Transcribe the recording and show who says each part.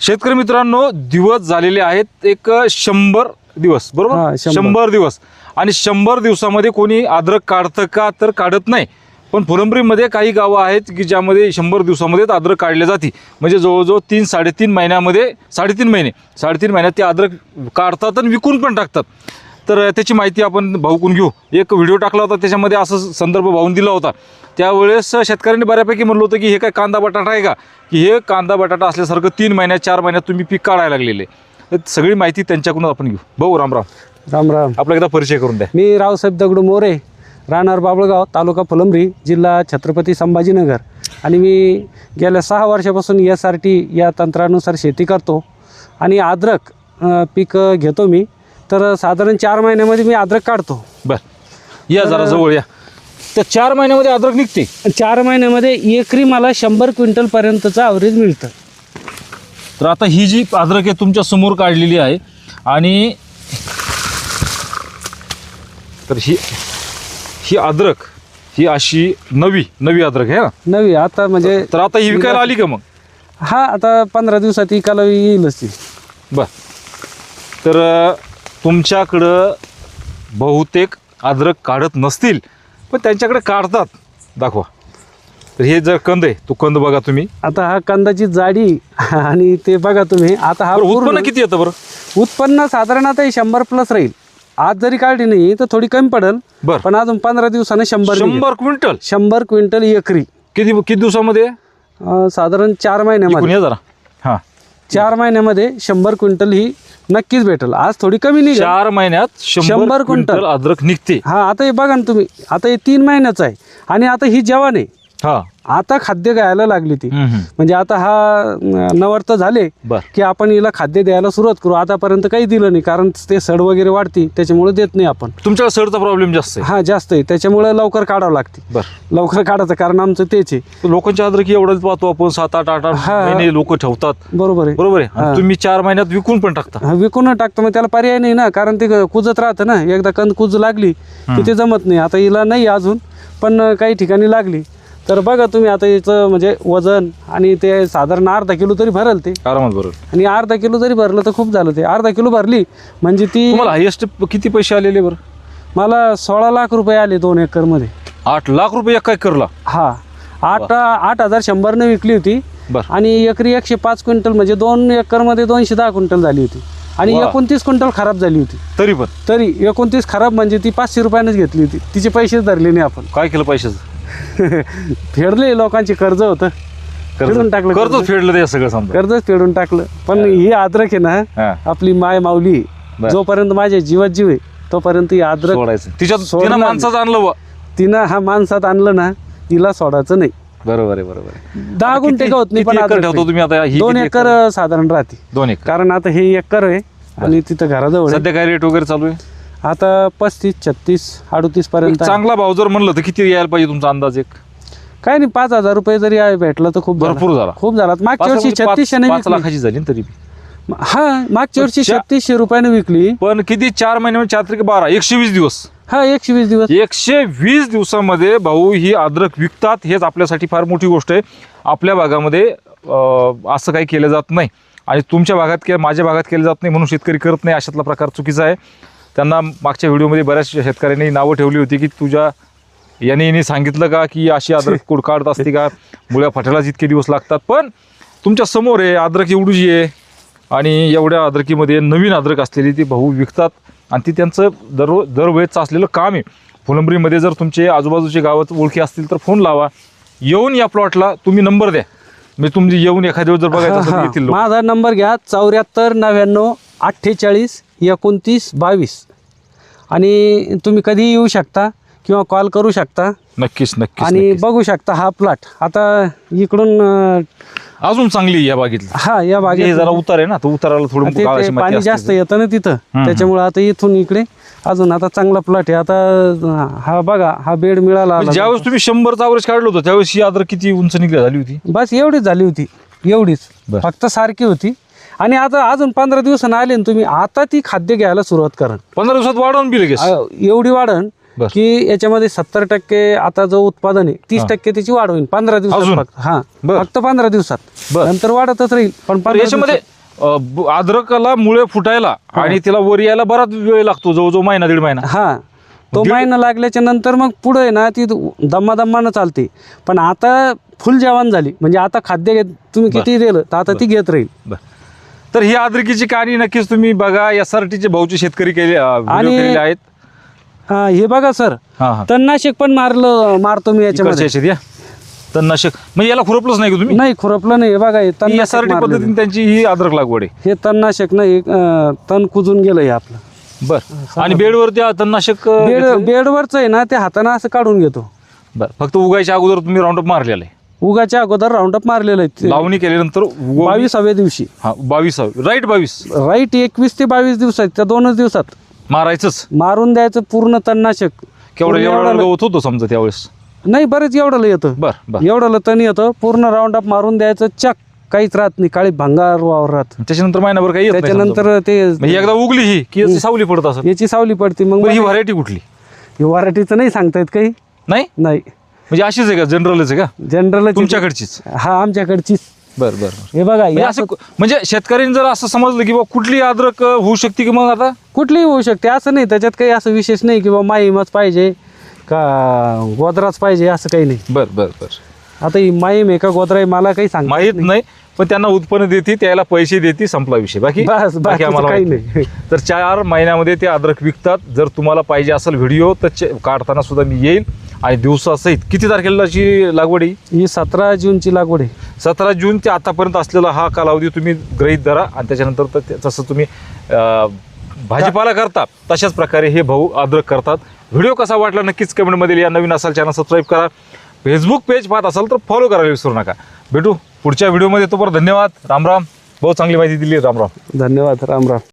Speaker 1: शेतकरी मित्रांनो दिवस झालेले आहेत. एक शंभर दिवस
Speaker 2: हा,
Speaker 1: बरोबर
Speaker 2: शंभर.
Speaker 1: शंभर दिवस. आणि शंभर दिवसामध्ये कोणी अद्रक काढतं का तर काढत नाही. पण फुलंब्रीमध्ये काही गावं आहेत की ज्यामध्ये शंभर दिवसामध्येच अद्रक काढले जाते. म्हणजे जवळजवळ तीन साडेतीन महिन्यामध्ये साडेतीन महिने साडेतीन महिन्यात ते अद्रक काढतात आणि विकून पण टाकतात. तर त्याची माहिती आपण भाऊकून घेऊ. एक व्हिडिओ टाकला होता त्याच्यामध्ये असं संदर्भ भाऊन दिला होता. त्यावेळेस शेतकऱ्यांनी बऱ्यापैकी म्हणलं होतं की हे काय कांदा बटाटा आहे का? की हे कांदा बटाटा असल्यासारखं तीन महिन्यात चार महिन्यात तुम्ही पीक काढायला लागलेले. तर सगळी माहिती त्यांच्याकडून आपण घेऊ. भाऊ रामराम
Speaker 2: राम. राम
Speaker 1: आपला एकदा परिचय करून द्या.
Speaker 2: मी रावसाहेब दगडू मोरे राहणार बाबळगाव तालुका फुलंब्री जिल्हा छत्रपती संभाजीनगर. आणि मी गेल्या सहा वर्षापासून एस आर टी या तंत्रानुसार शेती करतो. आणि अद्रक अ, पीक घेतो मी. तर साधारण चार महिन्यामध्ये मी अद्रक काढतो.
Speaker 1: बर. या जरा जवळ या. तर चार महिन्यामध्ये अद्रक निघते?
Speaker 2: चार महिन्यामध्ये एकरी मला शंभर क्विंटलपर्यंतचं ॲव्हरेज मिळतं.
Speaker 1: तर आता ही जी अद्रक आहे तुमच्यासमोर काढलेली आहे आणि तर ही ही अद्रक ही अशी नवी नवी अद्रक आहे ना?
Speaker 2: नवी आता म्हणजे
Speaker 1: तर आता ही विकायला आली का मग?
Speaker 2: हा आता पंधरा दिवसात इकाला येईलच ती
Speaker 1: बर. तर तुमच्याकडं बहुतेक अद्रक काढत नसतील पण त्यांच्याकडे काढतात. दाखवा. तर हे जर कंद आहे तो कंद बघा तुम्ही.
Speaker 2: आता हा कांदाची जाडी आणि ते बघा तुम्ही आता हा
Speaker 1: बरं,
Speaker 2: पूर्ण-
Speaker 1: उत्पन्न किती येतं बरं?
Speaker 2: उत्पन्न साधारण आता हे शंभर प्लस राहील. आज जरी काढली नाही तर थोडी कमी पडेल.
Speaker 1: बरं.
Speaker 2: पण अजून पंधरा दिवसानं शंभर निघेल.
Speaker 1: शंभर क्विंटल?
Speaker 2: शंभर क्विंटल एकरी.
Speaker 1: किती किती दिवसामध्ये?
Speaker 2: अं, साधारण चार महिन्यामध्ये.
Speaker 1: इकडून या जरा. हां.
Speaker 2: चार महिन्यामध्ये शंभर क्विंटल ही नक्कीच भेटेल. आज थोडी कमी निघेल.
Speaker 1: चार महिन्यात
Speaker 2: शंभर. क्विंटल.
Speaker 1: अद्रक निघते.
Speaker 2: हा आता हे बघा ना तुम्ही. आता हे तीन महिन्याचं आहे. आणि आता ही जवान आहे.
Speaker 1: हा.
Speaker 2: आता खाद्य गायला लागली ती. म्हणजे आता हा नवर्त झाले की आपण हिला खाद्य द्यायला सुरुवात करू. आतापर्यंत काही दिलं नाही कारण ते सड वगैरे वाढती त्याच्यामुळे देत नाही आपण.
Speaker 1: तुमच्याकडे सडचा प्रॉब्लेम जास्त आहे.
Speaker 2: हा जास्त आहे. त्याच्यामुळे लवकर काढावं लागते.
Speaker 1: बर.
Speaker 2: लवकर काढायचं कारण आमचं तेच आहे.
Speaker 1: लोकांच्या अद्रक एवढंच पाहतो आपण सात आठ आठ आठ. महिने लोक ठेवतात.
Speaker 2: बरोबर आहे.
Speaker 1: बरोबर आहे? तुम्ही चार महिन्यात विकून पण टाकता.
Speaker 2: विकून टाकतो मग त्याला पर्याय नाही ना कारण ते कुजत राहतं ना. एकदा कंद कुज लागली की ते जमत नाही. आता हिला नाही अजून पण काही ठिकाणी लागली. तर बघा तुम्ही आता याचं म्हणजे वजन आणि ते साधारण अर्धा किलो तरी भरल ते.
Speaker 1: आरामात बरोबर
Speaker 2: आणि अर्धा किलो जरी भरलं तर खूप झालं ते. अर्धा किलो भरली म्हणजे ती
Speaker 1: तुम्हाला हायेस्ट किती पैसे आलेले बरं?
Speaker 2: मला सोळा लाख रुपये आले दोन एकरमध्ये.
Speaker 1: आठ लाख रुपये एका करला
Speaker 2: हा. आठ आठ हजार शंभरने विकली होती.
Speaker 1: बर.
Speaker 2: आणि एकरी एकशे पाच क्विंटल म्हणजे दोन एकरमध्ये दोनशे दहा क्विंटल झाली होती. आणि
Speaker 1: वा.
Speaker 2: एकोणतीस क्विंटल खराब झाली होती.
Speaker 1: तरी पण?
Speaker 2: तरी एकोणतीस खराब म्हणजे ती पाचशे रुपयानेच घेतली होती. तिचे पैसेच धरले नाही आपण.
Speaker 1: काय केलं पैशाचं?
Speaker 2: फेडले लोकांची कर्ज होतं. फेडून टाकलं
Speaker 1: कर्ज. फेडलं ते सगळं समजा.
Speaker 2: कर्जच फेडून टाकलं. पण ही. अद्रक आहे ना आपली माय माऊली. जोपर्यंत माझ्या जीवात जीव आहे तोपर्यंत ही
Speaker 1: सोडायचं.
Speaker 2: सोडणार
Speaker 1: तिनं
Speaker 2: नाही.
Speaker 1: माणसाचं आणलं.
Speaker 2: तिनं हा माणसात आणलं ना तिला सोडायचं नाही.
Speaker 1: बरोबर आहे बरोबर आहे.
Speaker 2: दहा गुंठे गवत नाही पण
Speaker 1: ठेवतो. तुम्ही आता?
Speaker 2: दोन एकर साधारण राहते.
Speaker 1: दोन एकर.
Speaker 2: कारण आता हे एकर आहे आणि तिथं घराजवळ.
Speaker 1: सध्या काय रेट वगैरे चालू आहे?
Speaker 2: आता पस्तीस छत्तीस अडतीस पर्यंत आहे.
Speaker 1: चांगला भाव जर म्हणलं तर किती यायला पाहिजे तुमचा अंदाज एक?
Speaker 2: काय नाही पाच हजार रुपये जरी आहे भेटला तर खूप.
Speaker 1: भरपूर झाला.
Speaker 2: खूप झाला. मागच्या वर्षी
Speaker 1: पाच-
Speaker 2: छत्तीसशे
Speaker 1: पाच लाखाची झाली ना तरी
Speaker 2: हा मागच्या वर्षी छत्तीसशे रुपयाने विकली.
Speaker 1: पण किती? चार महिन्यामध्ये चार त्रिक बारा एकशे वीस दिवस.
Speaker 2: हा एकशे वीस दिवस.
Speaker 1: एकशे वीस दिवसामध्ये भाऊ ही अद्रक विकतात हेच आपल्यासाठी फार मोठी गोष्ट आहे. आपल्या भागामध्ये अं, असं काही केलं जात नाही. आणि तुमच्या भागात किंवा माझ्या भागात केलं जात नाही म्हणून शेतकरी करत नाही अशातला प्रकार चुकीचा आहे. त्यांना मागच्या व्हिडिओमध्ये बऱ्याच शेतकऱ्यांनी नावं ठेवली होती की तुझ्या याने याने सांगितलं का की अशी अद्रक कुड काढत असते का? मुळ्या फाट्यालाच इतके दिवस लागतात. पण तुमच्यासमोर आहे अद्रक एवढी जी आहे आणि एवढ्या अद्रकीमध्ये नवीन अद्रक असलेली ती भाऊ विकतात आणि ती त्यांचं दर दरवेळेचं असलेलं काम आहे. फुलंब्रीमध्ये जर तुमचे आजूबाजूचे गावात ओळखी असतील तर फोन लावा. येऊन या प्लॉटला तुम्ही नंबर द्या. मी तुमची येऊन एखाद्या वेळेस जर बघायचं.
Speaker 2: माझा नंबर घ्या चौऱ्याहत्तर नव्याण्णव अठ्ठेचाळीस एकोणतीस बावीस. आणि तुम्ही कधीही येऊ शकता किंवा कॉल करू शकता.
Speaker 1: नक्कीच नक्कीच
Speaker 2: आणि. बघू शकता हा प्लॉट. आता इकडून
Speaker 1: अजून चांगली या बागेतली.
Speaker 2: हा या
Speaker 1: हे
Speaker 2: बागेत
Speaker 1: जरा उतार आहे ना तो उताराला थोडं
Speaker 2: पाणी. जास्त येतं ना तिथं. त्याच्यामुळे आता इथून इकडे अजून आता चांगला प्लॉट आहे. आता हा बघा हा बेड मिळाला
Speaker 1: म्हणजे. ज्यावेळेस तुम्ही शंभरचा अवरेज काढलं होतं त्यावेळेस ही अद्रक किती उंच निघली झाली होती?
Speaker 2: बस एवढीच झाली होती. एवढीच. फक्त सारखी होती. आणि आता अजून पंधरा दिवसानं आले ना तुम्ही आता ती खाद्य घ्यायला सुरुवात करा
Speaker 1: पंधरा दिवसात वाढवून बी लगेच
Speaker 2: एवढी वाढण. की याच्यामध्ये सत्तर टक्के आता जो उत्पादन आहे तीस. टक्के त्याची वाढ होईल पंधरा? दिवसात फक्त हा. फक्त पंधरा दिवसात. नंतर वाढतच राहील पण
Speaker 1: याच्यामध्ये अद्रकाला मुळे फुटायला आणि तिला वर यायला बराच वेळ लागतो जवळजवळ महिना दीड महिना
Speaker 2: हा तो महिना लागल्याच्या नंतर मग पुढे ना ती दम्मा चालते पण आता फुल जेवण झाली म्हणजे आता खाद्य घेत तुम्ही. किती दिलं तर आता ती घेत राहील.
Speaker 1: तर ही अद्रकीची कहाणी नक्कीच तुम्ही बघा. एस आर टीचे भाऊचे शेतकरी केले
Speaker 2: आणि-
Speaker 1: केलेले आहेत.
Speaker 2: हा हे बघा सर.
Speaker 1: हा हा.
Speaker 2: तणनाशक पण मारलं मारतो मी
Speaker 1: इकडच्या
Speaker 2: याच्यामध्ये
Speaker 1: याच्यात या. तणनाशक म्हणजे याला खुरपलंच नाही का तुम्ही?
Speaker 2: नाही खुरपलं नाही. हे बघा हे
Speaker 1: एस आर
Speaker 2: तणनाशक
Speaker 1: टी
Speaker 2: मारलेलं.
Speaker 1: पद्धतीने त्यांची ही अद्रक लागवड आहे.
Speaker 2: हे तणनाशक नाही अं, तण कुजून गेलं हे आपलं.
Speaker 1: बर. आणि बेडवरती तणनाशक अ,
Speaker 2: बेड
Speaker 1: घेतलं?
Speaker 2: बेडवरच आहे ना ते हाताने असं काढून घेतो.
Speaker 1: बर. फक्त उगायच्या अगोदर तुम्ही राऊंडअप मारलेला आहे.
Speaker 2: उगाच्या अगोदर राऊंडअप मारलेलं आहे.
Speaker 1: लावणी केल्यानंतर
Speaker 2: बावीसाव्या दिवशी.
Speaker 1: हा बावीस राईट बावीस.
Speaker 2: राईट एकवीस ते बावीस दिवसात त्या दोनच दिवसात.
Speaker 1: मारायचंच.
Speaker 2: मारून द्यायचं पूर्ण तणनाशक
Speaker 1: केवढं एवढं गवत होतं समजा त्यावेळेस?
Speaker 2: नाही बरेच एवढं येतं.
Speaker 1: बर
Speaker 2: एवढं तण येतं. पूर्ण राऊंडअप मारून द्यायचं चक. काहीच राहत नाही. काळी भंगार वावर राहत.
Speaker 1: त्याच्यानंतर महिनाभर काही.
Speaker 2: त्याच्यानंतर ते
Speaker 1: म्हणजे एकदा उगली ही की सावली पडत असं
Speaker 2: याची सावली पडते. मग
Speaker 1: ही व्हरायटी कुठली?
Speaker 2: वराठीचं नाही सांगतायत काही.
Speaker 1: नाही?
Speaker 2: नाही.
Speaker 1: म्हणजे अशीच आहे का? जनरलच आहे का?
Speaker 2: जनरल
Speaker 1: तुमच्याकडचीच?
Speaker 2: हा आमच्याकडचीच.
Speaker 1: बर बर.
Speaker 2: हे बघा
Speaker 1: म्हणजे
Speaker 2: या
Speaker 1: असं म्हणजे शेतकऱ्यांनी जर असं समजलं की बा कुठली अद्रक होऊ शकते की मग आता?
Speaker 2: कुठलीही होऊ शकते. असं नाही त्याच्यात काही असं विशेष नाही किंवा माहीमच पाहिजे का गोदराच पाहिजे असं काही नाही.
Speaker 1: बर बर बर.
Speaker 2: आता ही माहीम आहे का गोदरा आहे मला काही सांग
Speaker 1: माहीत नाही. पण त्यांना उत्पन्न देते त्याला पैसे देते संपला विषय. बाकी
Speaker 2: बस, बाकीचं
Speaker 1: आम्हाला
Speaker 2: काही
Speaker 1: माहीत
Speaker 2: नाही.
Speaker 1: तर चार महिन्यामध्ये ते अद्रक विकतात. जर तुम्हाला पाहिजे असेल व्हिडिओ तर चे- काढताना सुद्धा मी येईल. आणि दिवसासहित किती तारखेलाची लागवड आहे?
Speaker 2: ही सतरा जूनची लागवड आहे.
Speaker 1: सतरा जून ते आतापर्यंत असलेला हा कालावधी तुम्ही गृहीत धरा आणि त्याच्यानंतर तर ते- तसं तुम्ही अं, भाजीपाला करता तशाच प्रकारे हे भाऊ अद्रक करतात. व्हिडिओ कसा वाटला नक्कीच कमेंटमध्ये या नवीन असाल चॅनल सबस्क्राईब करा. फेसबुक पेज पाहत असाल तर फॉलो करायला विसरू नका. भेटू पुढच्या व्हिडिओमध्ये. तोपर्यंत धन्यवाद. रामराम. बहुत चांगली माहिती दिली रामराम.
Speaker 2: धन्यवाद. राम राम